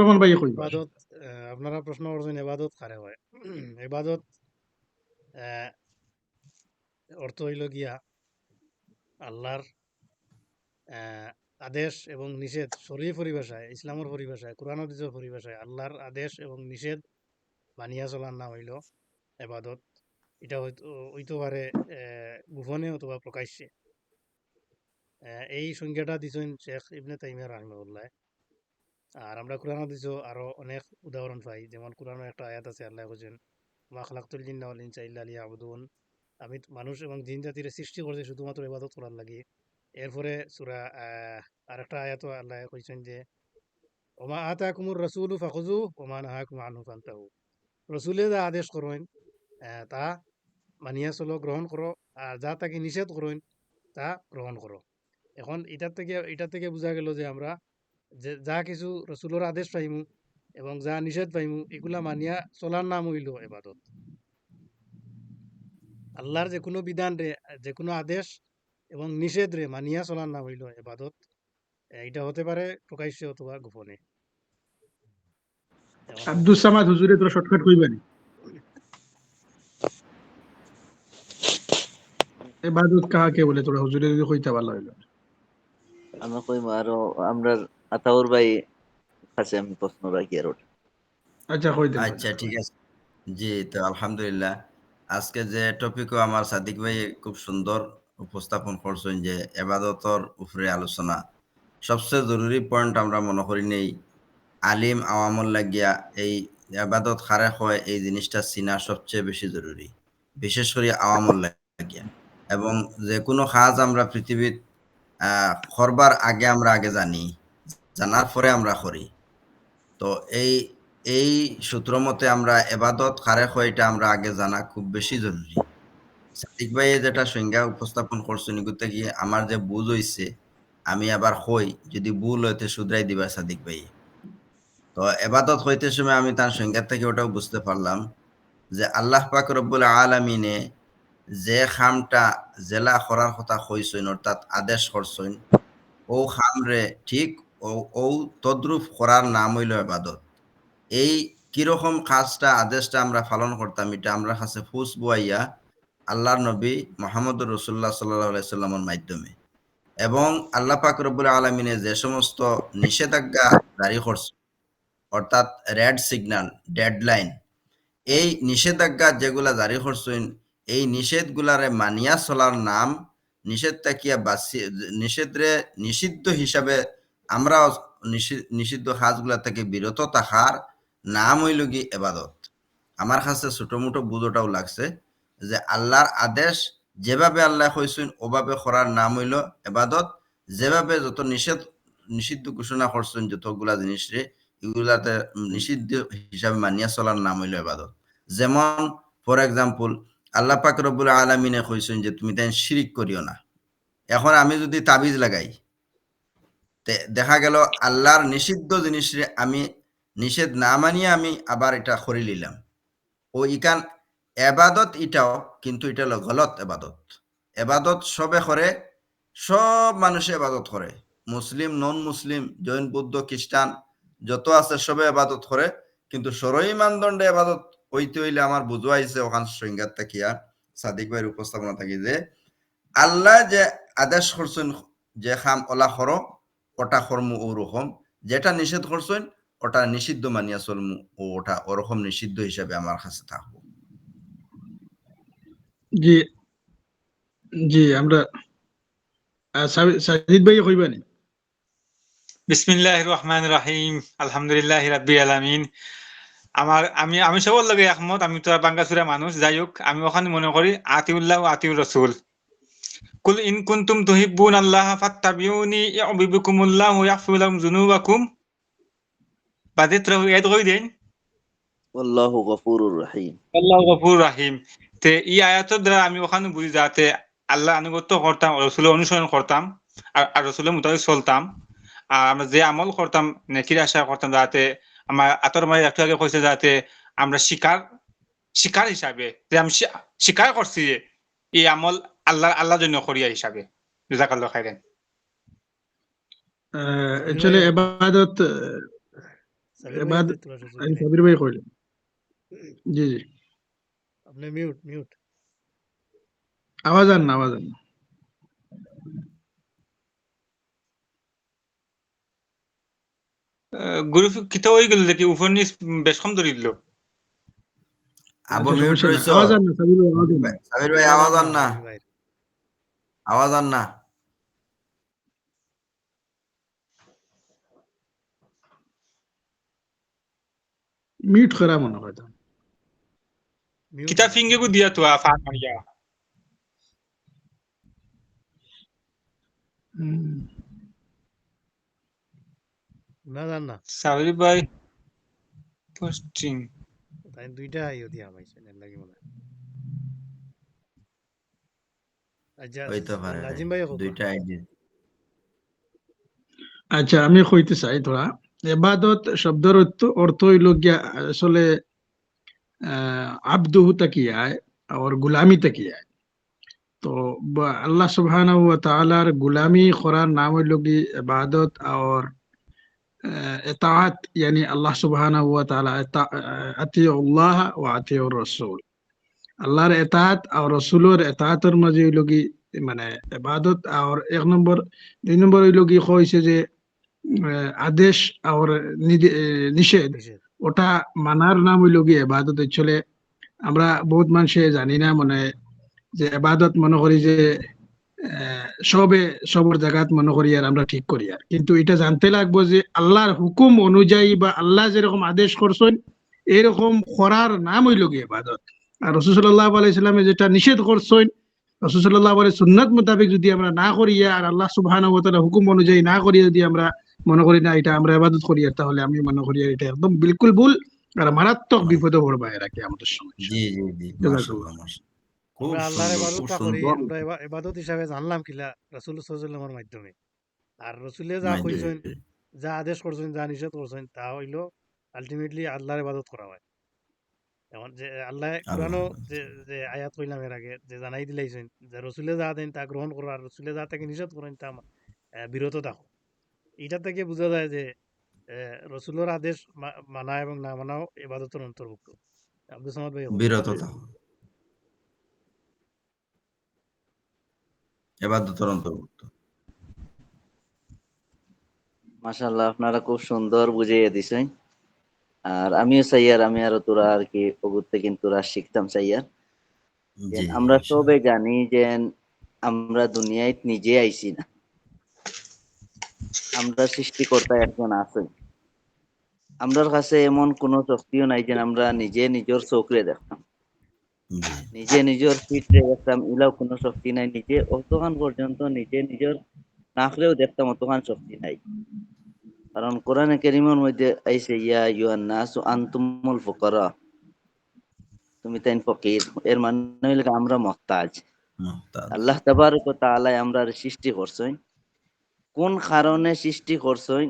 রহমান ভাই ইবাদত আপনারা প্রশ্ন করছেন এবাদত কারে হয়? এবাদত অর্থ হইল গিয়া আল্লাহর আদেশ এবং নিষেধ শরীর পরিভাষায়, ইসলামের পরিভাষায়, কোরআন পরিভাষায় আল্লাহর আদেশ এবং নিষেধ মানিয়া চলার নাম হইল এবাদত এটা হয়তো হইতে পারে গোপনে অথবা প্রকাশ্যে। এই সংজ্ঞাটা দিছেন শেখ ইবনে তাইমিয়া রাহমাহুল্লাহ। আর আমরা কোরআন হাদিসও আরও অনেক উদাহরণ পাই। যেমন কোরআনের একটা আয়াত আছে, আল্লাহ বলছেন, মা খালাকতুল জিন্না ওয়াল ইনসা ইল্লা লিয়াবুদুন। আমি মানুষ এবং জিন জাতির সৃষ্টি করছি শুধুমাত্র ইবাদত করার লাগে। এরপরে সূরা আরেকটা আয়াত আল্লাহ কইছেন যে, ওমা আতাকুমুর রাসূলু ফাখুযু ওমা নাহাকুম আনহু ফান্তাহু। রসুলে যা আদেশ করেন তা মানিয়া চলো, গ্রহণ করো, আর যা তাকে নিষেধ করেন, তা গ্রহণ করো। এখন এটার থেকে এটা থেকে বোঝা গেল যে আমরা যে যা কিছু রসুলের আদেশ পাইমু এবং যা নিষেধ পাইমু এগুলা মানিয়া চলার নাম হইল এবাদত। আল্লাহর যে কোনো বিধান রে যে কোনো আদেশ এবং নিষেধ রে মানিয়া চলার নাম হইল এবাদত। এটা হতে পারে প্রকাশ্যে অথবা গোপনে। আব্দুল সামাদ হুজুরে তোরা শর্টকাট কইবানি এবাদত কাহাকে বলে তোরা হুজুরে যদি কইতা ভালো হইল আমরা কইম আরও আমরা আতাউর ভাই কাছে আমি প্রশ্ন রাখি আর ওটা। আচ্ছা কই দেন আচ্ছা ঠিক আছে। জি তো আলহামদুলিল্লাহ। আজকে যে টপিকও আমার সাদিক ভাই খুব সুন্দর উপস্থাপন করছেন যে এবাদতর উপরে আলোচনা। সবচেয়ে জরুরি পয়েন্ট আমরা মনে করি নেই আলিম আওয়ামল লাগিয়া এই এবাদত খারে হয় এই জিনিসটা চিনা সবচেয়ে বেশি জরুরি বিশেষ করে আওয়ামল লাগিয়া। এবং যে কোনো কাজ আমরা পৃথিবীত আহ, করবার আগে আমরা আগে জানি জানার পরে আমরা করি। তো এই এই সূত্র মতে আমরা এবাদত হয় এটা আমরা আগে জানা খুব বেশি জরুরি। সাদিক ভাই যেটা সংজ্ঞা উপস্থাপন করছেন এগুতে গিয়ে আমার যে বুঝ হইছে, আমি আবার হই, যদি ভুল হইতে শুধরাই দিবা সাদিক ভাই। তো এবাদত হইতে সময় আমি তার সংজ্ঞা থেকে ওটাও বুঝতে পারলাম যে আল্লাহ পাক রব্বুল আলমিনে যে খামটা জেলা করার কথা কইছেন, অর্থাৎ আদেশ করছেন, ও খামরে ঠিক ও তদ্রুপ করার নাম হইল এবাদত এই কীরকম কাজটা, আদেশটা আমরা পালন করতাম, এটা আমরা কাছে ফুস বুয়াইয়া আল্লাহর নবী মোহাম্মদ রসুল্লাহ সাল্লাহ সাল্লামের মাধ্যমে। এবং আল্লাহ পাক রব্বুল আলমিনে যে সমস্ত নিষেধাজ্ঞা জারি করছে অর্থাৎ রেড সিগন্যাল ডেডলাইন, এই নিষেধাজ্ঞা যেগুলা জারি করছেন এই নিষেধগুলারে মানিয়া চলার নাম নিষেধ তাকিয়া বাসি নিষেধরে নিষিদ্ধ হিসাবে আমরা নিষিদ্ধ কাজগুলা থেকে বিরত থাকার নাম হইল কি এবাদত। আমার কাছে ছোট মোটো বুঝোটাও লাগছে যে আল্লাহর আদেশ যেভাবে আল্লাহ কইছেন ওভাবে করার নাম হইল এবাদত। যেভাবে যত নিষেধ, নিষিদ্ধ ঘোষণা করছেন, যতগুলা জিনিস রে, এগুলাতে নিষিদ্ধ হিসাবে মানিয়া চলার নাম হইল এবাদত। যেমন ফর এক্সাম্পল আল্লাহ পাক রব্বুল আলমিনে কইছেন যে, তুমি তাই শিরিক করিও না। এখন আমি যদি তাবিজ লাগাই দেখা গেল আল্লাহর নিষিদ্ধ জিনিস আমি নিষেধ না মানিয়ে আমি আবার এটা করে নিলাম। ও ইকান এবাদত এটাও, কিন্তু এটা হলো গলত এবাদত। এবাদত সবে করে, সব মানুষে এবাদত করে। মুসলিম নন মুসলিম জৈন, বৌদ্ধ, খ্রিস্টান, যত আছে সবে এবাদত করে, কিন্তু সরই মানদণ্ডে এবাদত হইতে হইলে আমার বুঝো আইছে ওখান সংজ্ঞাত থাকিয়া সাদিক ভাইয়ের উপস্থাপনা থাকি যে, আল্লাহ যে আদেশ করছেন যে খাম ওলা খর ওটা কর্ম ওরকম যেটা নিষেধ করছেন ওটা নিষিদ্ধ মানিয়া চলমু ও ওটা ওরকম নিষিদ্ধ হিসাবে আমার কাছে থাকব। জি। জি আমরা সাজিদ ভাই কইবানি বিসমিল্লাহ রহমান রাহিম আলহামদুলিল্লাহ রাব্বিল আলামিন। আমার আমি আমি সবার লগে একমত আমি তো বাঙ্গাসুরা মানুষ যাই হোক আমি ওখানে মনে করি আতিউল্লাহ ও আতিউর রসুল। কুল ইন কুনতুম তুহিব্বুন আল্লাহ ফাত্তাবিউনি ইউবিবুকুমুল্লাহ ওয়া ইয়াগফির লাকুম যুনুবাকুম বাদে তোরা এদ কই দেন আল্লাহু গফুরুর রহিম আল্লাহ গফুর রাহিম তে এই আয়াতের দ্বারা আমি ওখানে বুঝি যাতে আল্লাহ আনুগত্য করতাম রসুলের অনুসরণ করতাম আর আর রসুলের মোতাবেক চলতাম আর আমরা যে আমল করতাম নেকির আশা করতাম যাতে আমার আতর মারি একটু আগে কইছে যাতে আমরা শিকার শিকার হিসাবে যে আমি শি- স্বীকার করছি এই আমল আল্লাহ আল্লাহ জন্য করিয়া হিসাবে। জাকাল্লাহ খাইরেন। অ্যাকচুয়ালি আমি নেই। সাবির ভাই কইলেন জি জি। আপনি মিউট মিউট। আওয়াজ আন না আওয়াজ আন না। গুরু কিতা হয়ে গেল দেখি উপর নিচ বেশ কম ধরে দিল আবু আচ্ছা, মিউট আওয়াজ আন না সাবির ভাই আওয়াজ আন না। ভাই আওয়াজ আন না ভাই। মিউট করা মনে হয় তো। কিতা ফিঙ্গে গু দিয়া তো ফান মারিয়া। না জান না সাবির ভাই পোস্টিং তাই দুইটা ইয়ে দিয়া পাইছে এর লাগি মনে হয়। আচ্ছা হইতে পারে নাজিম দুইটা আইডি আচ্ছা আমি কইতে চাই তোরা এবাদত শব্দের অর্থ হইল গিয়া আসলে আব্দুহু তাকিয়ায় আর গুলামি তাকিয়ায় তো আল্লাহ সুবহানাহু ওয়া তাআলার গুলামি করার নাম হইল কি ইবাদত আর এতাআত ইয়ানি আল্লাহ সুবহানাহু ওয়া তাআলা আতিউল্লাহ ওয়া আতিউর রাসূল। আল্লাহর এতাআত আর রাসূলের এতাআতের মাঝে হইল কি মানে ইবাদত আর এক নম্বর দুই নম্বর হইল কি কইছে যে আদেশ আর নিষেধ। ওটা মানার নাম হইল এবাদত চলে আমরা বহুত মানুষে জানি না মনে যে এবাদত মনে করি যে সবে সবর জায়গাত মনে করি আর আমরা ঠিক করি আর। কিন্তু এটা জানতে লাগবো যে আল্লাহর হুকুম অনুযায়ী বা আল্লাহ যেরকম আদেশ করছেন এরকম করার নাম হইল গিয়ে এবাদত আর রসুল্লাহ আলাইসাল্লামে যেটা নিষেধ করছেন রসুল্লাহ আলাই সুন্নাত মোতাবেক যদি আমরা না করিয়া আর আল্লাহ সুবহান হুকুম অনুযায়ী না করিয়া যদি আমরা মনে করি না এটা আমরা ইবাদত করি আর তাহলে আমি মনে করি এটা একদম বিলকুল ভুল আর মারাত্মক বিপদে পড়বা এরা কি আমাদের সময় জি জি জি আল্লাহর সুন্দর ইবাদতটা করি আমরা ইবাদত হিসাবে জানলাম কিলা রাসূল সাল্লাল্লাহু মাধ্যমে। আর রসুলে যা কইছেন যা আদেশ করছেন যা নিষেধ করছেন তা হইল আলটিমেটলি আল্লাহর ইবাদত করা হয়। এখন যে আল্লাহ কোরআনও যে যে আয়াত কইলাম এর আগে যে জানাই দিলাইছেন যে রসুলে যা দেন তা গ্রহণ করো আর রসুলে যা তাকে নিষেধ করেন তা বিরত থাকো। এটা থেকে বোঝা যায় যে রসুলের আদেশ মানা এবং না মানাও ইবাদতের অন্তর্ভুক্ত। আব্দুল সামাদ ভাই বিরত থাকো। এবাদতের অন্তর্ভুক্ত। মাশাল্লাহ আপনারা খুব সুন্দর বুঝিয়ে দিছেন। আর আমিও চাইয়ার আমি আরও তোরা আর কি অগুতে কিন্তু তোরা শিখতাম চাইয়ার যে আমরা সবে জানি যে আমরা দুনিয়ায় নিজে আইছি না। আমরা সৃষ্টিকর্তা একজন আছেন আমরার কাছে এমন কোনো শক্তিও নাই যে আমরা নিজে নিজের চোখরে দেখতাম। নিজে নিজের ফিটরে দেখতাম ইলাও কোনো শক্তি নাই। নিজে অতখান পর্যন্ত নিজে নিজের নাকলেও দেখতাম অতখান শক্তি নাই। কারণ কোরআনে কেরিমের মধ্যে আইসে ইয়া ইউয়ান নাসু আনতুমুল ফুকারা। তুমি তাইন ফকির। এর মানে হইলে আমরা মহতাজ। আল্লাহ তাবারক ওয়া তাআলা আমরা সৃষ্টি করছেন কোন কারণে সৃষ্টি করছেন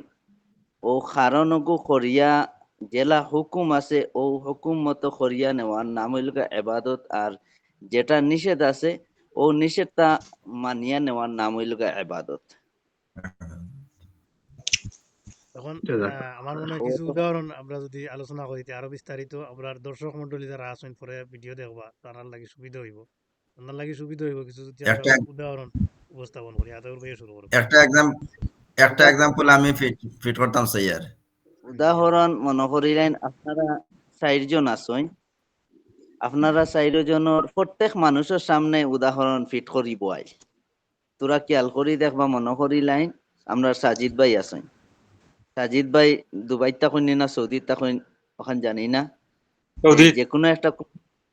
ও কারণকু করিয়া জেলা হুকুম আছে ও হুকুম মতো করিয়া নেওয়ার নাম হইল এবাদত। আর যেটা নিষেধ আছে ও নিষেধটা মানিয়া নেওয়ার নাম হইল এবাদত। আহ, আমার মনে হয় কিছু উদাহরণ আমরা যদি আলোচনা করি আরও বিস্তারিত আমরা দর্শক মন্ডলী যারা আছেন পরে ভিডিও দেখবা তার লাগি সুবিধা হইব। আপনার লাগি সুবিধা হইব কিছু যদি উদাহরণ উপস্থাপন করি আদাউর ভাইয়া শুরু করব একটা এক্সাম একটা এক্সাম্পল আমি ফিট ফিট করতাম স্যার উদাহরণ মনে করিলেন আপনারা চারজন আছেন। আপনারা চারজনের প্রত্যেক মানুষের সামনে উদাহরণ ফিট করিব আই। তোরা খেয়াল করি দেখবা মনে করিলাইন আমরা সাজিদ ভাই আছেন। সাজিদ ভাই দুবাই তখন না সৌদি তখন ওখান জানি না। সৌদি যে কোনো একটা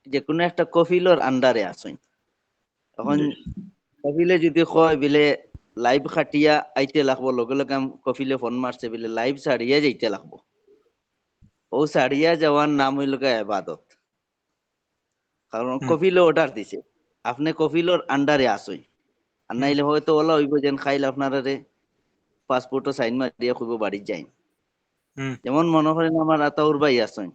যে কোনো একটা কফিলর আন্ডারে আছেন। তখন কফিলে যদি কয় বিলে লাইভ খাটিয়া আইতে লাগবো। লগে লগে কফিলে ফোন মারছে বিলে লাইভ ছাড়িয়া যাইতে লাগবো। ও ছাড়িয়া যাওয়ার নাম হইল এবাদত কারণ। কফিলে অর্ডার দিছে। আপনি কফিলর আন্ডারে আসই আর নাইলে হয়তো ওলা হইব যেন খাইলে আপনারা পাসপোর্টও সাইন মারিয়া খুব বাড়ি যাই। যেমন মনে করেন আমার আতাউর ভাই আছেন।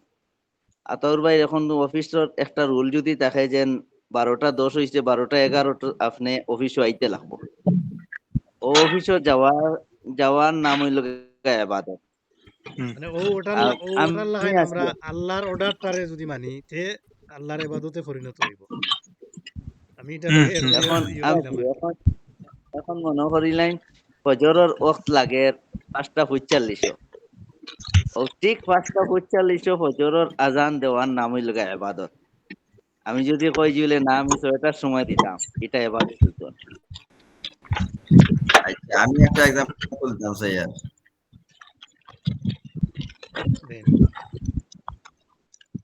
আতাউর ভাই এখন অফিসের একটা রুল যদি দেখে যেন বারোটা দশ হইছে বারোটা এগারোটা আপনি অফিসে আইতে লাগবো। ও অফিসে যাওয়ার যাওয়ার নাম হইল গিয়া এবাদত মানে ও ওটার আ- লা- ও আমি ওটার লাগাইন আমরা আল্লাহর অর্ডারটারে যদি মানি তে আল্লাহর ইবাদতে পরিণত হইব। আমি এটা হুম, এর- হুম। এর- এখন আমি দিলাম আর কি। এখন এখন মনে করিলাম ফজরের ওয়াক্ত লাগে পাঁচটা পঁয়তাল্লিশ। ও ঠিক পাঁচটা পঁয়তাল্লিশ ফজরের আজান দেওয়ার নাম হইল গা এবাদত। আমি যদি কই জুলে না আমি ছয়টার সময় দিতাম এটা এবাদত হইতো আচ্ছা, আমি একটা এক্সাম্পল বলতাম স্যার।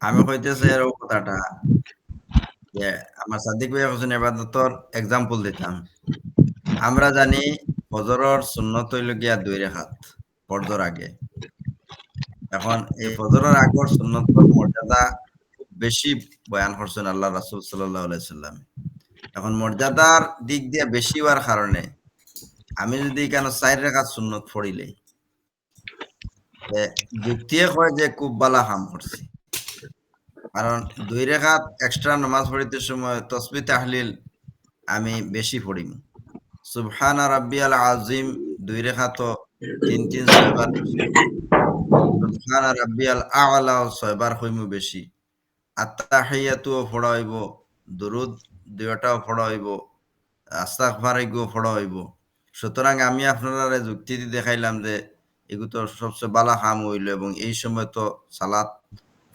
আমি কইতেছি ও কথাটা যে আমার সাদিক ভাই হোসেন এবাদতর এক্সাম্পল দিতাম। আমরা জানি ফজরের সুন্নত হইল গিয়া দুই রেখাত ফজর আগে। এখন, এই ফজরের আগর সুন্নতর মর্যাদা বেশি বয়ান করছেন আল্লাহ রাসূল আলাইহি সাল্লাম। এখন মর্যাদার দিক দিয়ে বেশি হওয়ার কারণে আমি যদি কেন চার রেখাত সুন্নত তে যুক্তিয়ে কয় যে খুব বালা হাম করছি কারণ দুই রেখাত এক্সট্রা নামাজ পড়িতে সময় তসবি তাহলিল আমি বেশি পড়িম সুবহানা রাব্বিয়াল দুই তিন তিন ছয়বার সুবহানা রাব্বিয়াল ছয়বার বেশি। হইব, দুরুদ দুইটাও হইব আস্তাগফারিগো পড়া হইব। সুতরাং আমি আপনারা যুক্তি দিয়ে দেখাইলাম যে এগুলো তো সবচেয়ে বালা কাম হইল এবং এই সময় তো সালাত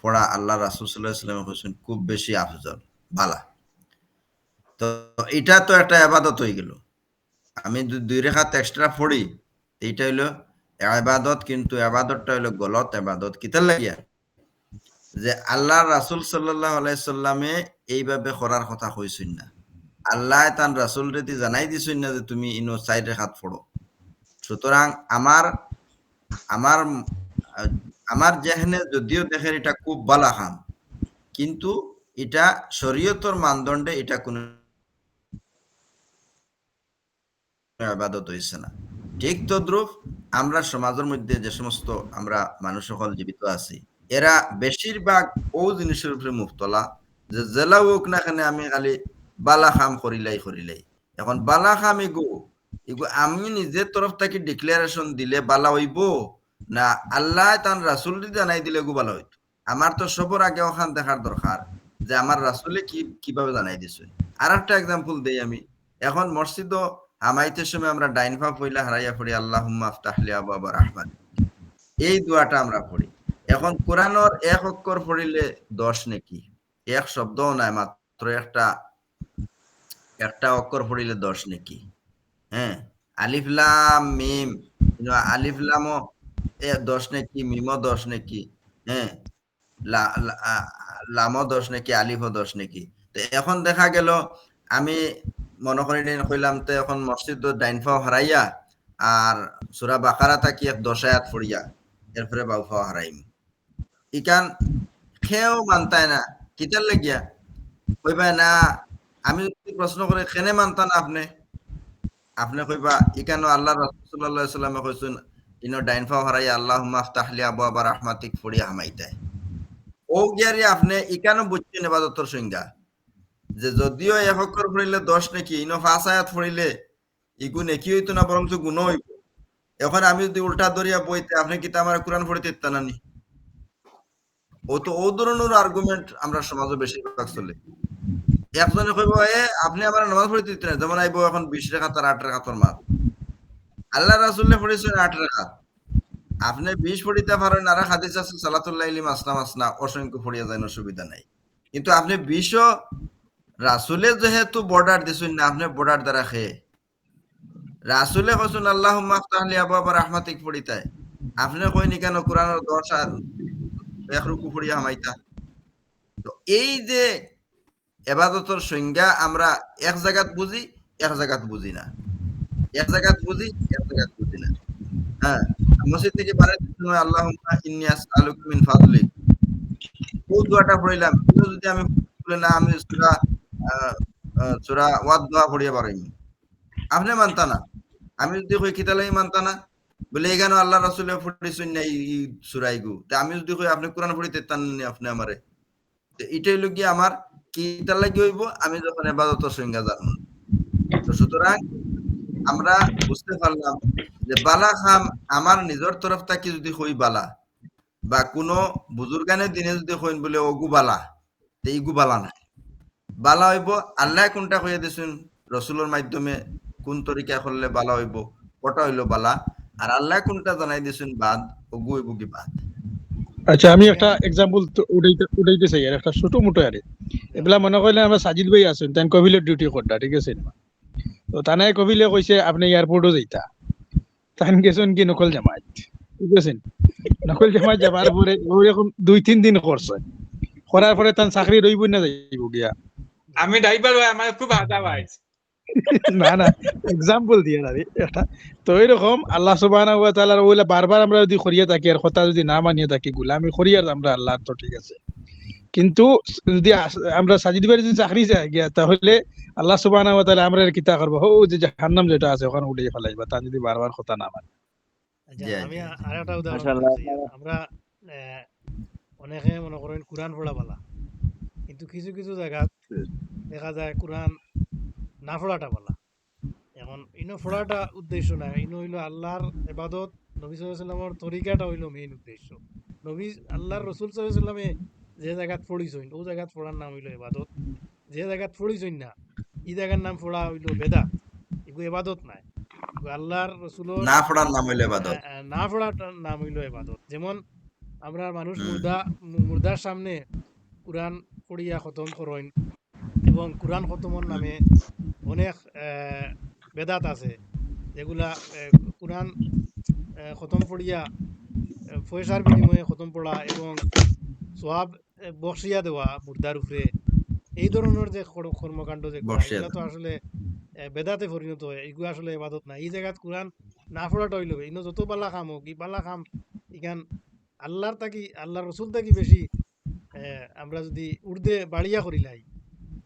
পড়া আল্লাহ রাসুল সাল্লাহ ইসলামে হোসেন খুব বেশি আফজল, বালা। তো এটা তো একটা আবাদত হয়ে গেল। আমি দুই রেখাত এক্সট্রা পড়ি এইটা হইল আবাদত কিন্তু আবাদতটা হইল গলত আবাদত কিতার লাগিয়া। যে আল্লাহ রাসুল সাল্লাহ আলাইসাল্লামে এইভাবে করার কথা কইছেন না। আল্লাহ তান রাসুল রেতি জানাই দিছেন না যে তুমি ইনো চাই রেখাত পড়ো সুতরাং আমার আমার আমার যেখানে যদিও দেখেন এটা খুব বালা খান কিন্তু এটা শরীয়তর মানদণ্ডে এটা কোনো আবাদত হয়েছে না। ঠিক তদ্রুপ আমরা সমাজের মধ্যে যে সমস্ত আমরা মানুষ সকল জীবিত আছি, এরা বেশিরভাগ ও জিনিসের উপরে মুফতলা যে জেলা হোক না খানে আমি খালি বালা খাম করিলাই করিলাই। এখন বালা খাম এগো এগো আমি নিজের তরফ থেকে ডিক্লারেশন দিলে বালা হইব না আল্লাহ তান রাসুল জানাই দিলে গো বালা হইতো? আমার তো সবর আগে ওখান দেখার দরকার যে আমার রাসুলে কি, কীভাবে জানাই দিছে? আর একটা এক্সাম্পল দেই আমি। এখন মসজিদ হামাইতে সময় আমরা ডাইন পা পইলা হারাইয়া পড়ি আল্লাহ আফতাহলি আবু আবার রহমান। এই দোয়াটা আমরা পড়ি। এখন কোরআনর এক অক্ষর পড়িলে দশ নাকি? এক শব্দও নাই, মাত্র একটা একটা অক্ষর পড়িলে দশ নাকি? হ্যাঁ? আলিফলাম মিম। আলিফলামও দশ নাকি, মিমও দশ নাকি হ্যাঁ? লামও দশ নাকি, আলিফও দশ নাকি। তো এখন দেখা গেল, আমি মনে করি দিন কইলাম তো এখন মসজিদ ডাইন ফাও হারাইয়া আর সুরা বাকারা তাকি এক দশ আয়াত ফুরিয়া এরপরে বাউ ফাও হারাইম। ইকান খেয়েও মানতায় না, কিতার লাগিয়া? কইবা না, আমি প্রশ্ন করে, কেনে মানতা না আপনি? আপনি কইবা, ইকানো আল্লাহ রাসূলুল্লাহ সাল্লামে কইছেন ইনো ডাইন ফাও হারাইয়া আল্লাহ মাফতাহলি আবু আবার রহমাতিক ফুরিয়া হামাইতায়। ও গিয়ারি আপনি ইকানো বুঝছেন এবাদতর সংজ্ঞা। যে যদিও এক অক্ষর ফুরিলে দশ নাকি, ইনো আয়াত ফুরিলে ইগু নেকি হইতো না বরঞ্চ গুণ হইব এখন আমি যদি উল্টা দরিয়া বইতে আপনি কি আমার কোরআন পড়িতে ইত্তানানি ও তো ও ধরনের আর্গুমেন্ট আমরা সমাজে বেশিরভাগ চলে। একজনে কইব এ, আপনি আমার নামাজ পড়িতে দিতে যেমন আইব এখন বিশ রেখা তার আট রেখা তোর মাত। আল্লাহ রাসুল্লাহ পড়েছেন আট রেখা আপনি বিশ পড়িতে পারেন আর হাদিস আছে সালাতুল্লাহ ইলিম আসনা মাসনা অসংখ্য পড়িয়া যায় অসুবিধা নাই। কিন্তু আপনি বিশও রাসুলে যেহেতু বর্ডার দিছেন না, আপনি বর্ডার দ্বারা খেয়ে। রাসুলে কইছেন আল্লাহ মাফতাহলি আবু আবার রহমাতিক পড়িতায় আপনি কইনি কেন, কোরআনের দশ আর এক পড়িয়া হামাইতা তো এই যে এবাদতর সংজ্ঞা আমরা এক জায়গাত বুঝি, এক জায়গাত বুঝি না। এক জায়গাত বুঝি, এক জায়গাত বুঝি না। হ্যাঁ মসজিদ থেকে বারে আল্লাহ ইন্নি আসআলুকা মিন ফাদলিক। ও দোয়াটা পড়িলাম। যদি আমি না, আমি সূরা সূরা ওয়াদ দোয়া পড়িয়া পারিনি আপনি মানতা না। আমি যদি কই কিতালাই মানতা না? বলে এখানে আল্লাহ রাসূলে পড়িছেন না এই এই সূরাই গু তা আমি যদি কই, আপনি কোরআন পড়িতে তান আপনি আমারে? এটাই হলো কি আমার কিতার লাগি হইব? আমি যখন ইবাদতের সংজ্ঞা জানব। তো সুতরাং আমরা বুঝতে পারলাম যে বালা খাম আমার নিজের তরফ থেকে যদি হই বালা, বা কোনো বুজুর্গানের দিনে যদি হইন বলে, ওগু বালা। তে ইগু বালা না বালা হইব। আল্লাহ কোনটা হইয়া দিছুন রসুলের মাধ্যমে কোন তরিকা করলে বালা হইব? ওটা হইল বালা। আর আল্লাহ কোনটা জানাই দিছুন বাদ। ওগু হইব কি বাদ? আচ্ছা আমি একটা এক্সাম্পল উঠাইতে উঠাইতে চাই একটা ছোট মোটো আরে। এগুলা মনে করলে আমরা সাজিদ ভাই আছেন, তেন কবিলের ডিউটি করতা, ঠিক আছে? তো তানাই কবিলে কইছে, আপনি এয়ারপোর্টও যাইতা। তান গেছেন কি, নকল জামাত ঠিক আছে? নকল জামাত যাবার পরে ও এখন দুই, তিন দিন করছে। করার পরে তান চাকরি রইব না যাইব গিয়া। আমি ড্রাইভার ভাই আমার খুব আদা ভাই। না না এক্সাম্পল দিয়ে না রে তো এরকম আল্লাহ সুবহানাহু ওয়া তাআলার ওইলা বারবার আমরা যদি করিয়া থাকি আর কথা যদি না মানিয়ে থাকি গুলামি করিয়ার আমরা আল্লাহ তো ঠিক আছে। কিন্তু যদি আমরা সাজিদ ভাই যদি চাকরি চাই গিয়া তাহলে আল্লাহ সুবহানাহু ওয়া তাআলা আমরা কিতা করব? ও যে জাহান্নাম যেটা আছে ওখানে উঠিয়ে ফেলাইবা তা যদি বারবার কথা না মানে। আচ্ছা, আমি জি। আর একটা উদাহরণ আমরা অনেকে মনে করেন কোরআন পড়া বালা। কিন্তু কিছু কিছু জায়গা দেখা যায় কোরআন না পড়াটা বালা। এখন ইনো পড়াটা উদ্দেশ্য না ইনো হইল আল্লাহর এবাদত নবী সাল্লামের তরিকাটা হইল মেইন উদ্দেশ্য। নবী আল্লাহর রসুল সাল্লামে যে জায়গাত পড়িছইন ও জায়গাত পড়ার নাম হইল এবাদত যে জায়গাত পড়িছইন না ই জায়গার নাম পড়া হইল বেদা এগুলো এবাদত নাই আল্লাহর রসুলের না পড়ার নাম হইলে বাদ আহ, আহ, না পড়াটার নাম হইল এবাদত যেমন আমরা মানুষ মুর্দা মুর্দার সামনে কোরআন পড়িয়া খতম করেন এবং কোরআন খতমর নামে অনেক বেদাত আছে। যেগুলা কোরআন খতম পড়িয়া পয়সার বিনিময়ে খতম পড়া এবং সোয়াব আহ, বক্সিয়া দেওয়া মুর্দার উপরে এই ধরনের যে কর- কর্মকাণ্ড যে এগুলা তো আসলে বেদাতে পরিণত হয়। এগুলো আসলে এবাদত না। এই জায়গাত কোরআন না পড়াটা হইল ইনো যত পাল্লা খাম হোক ই পাল্লা খাম ইখান আল্লাহর তাকি আল্লাহর রসুল তাকি বেশি আমরা যদি উর্দে বাড়িয়া করিলাই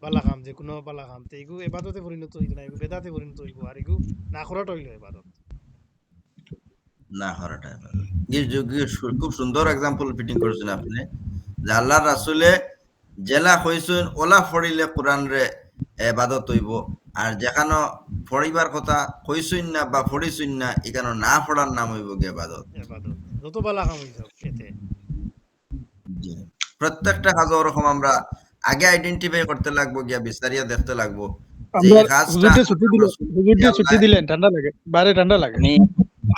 পাল্লা খাম যে কোনো খাম তো এগু এবাদতে পরিণত হইব না এগু বেদাতে পরিণত হইব আর এগু না করাটা হইল এবাদত। না সু- খুব সুন্দর এক্সাম্পল ফিটিং করেছেন আপনি? যে আল্লাহ রাসুলে জেলা হইছেন ওলা ফড়িলে কোরআন রে এবাদত হইব আর যেখানে ফড়িবার কথা কইছেন না বা ফড়িছেন না এখানে না ফড়ার নাম হইব গে এবাদত। যত খাম হইব প্রত্যেকটা কাজ ওরকম আমরা আগে আইডেন্টিফাই করতে লাগবো গিয়া বিস্তারিয়া দেখতে লাগবো। ছুটি দিলেন ঠান্ডা লাগে বারে ঠান্ডা লাগে।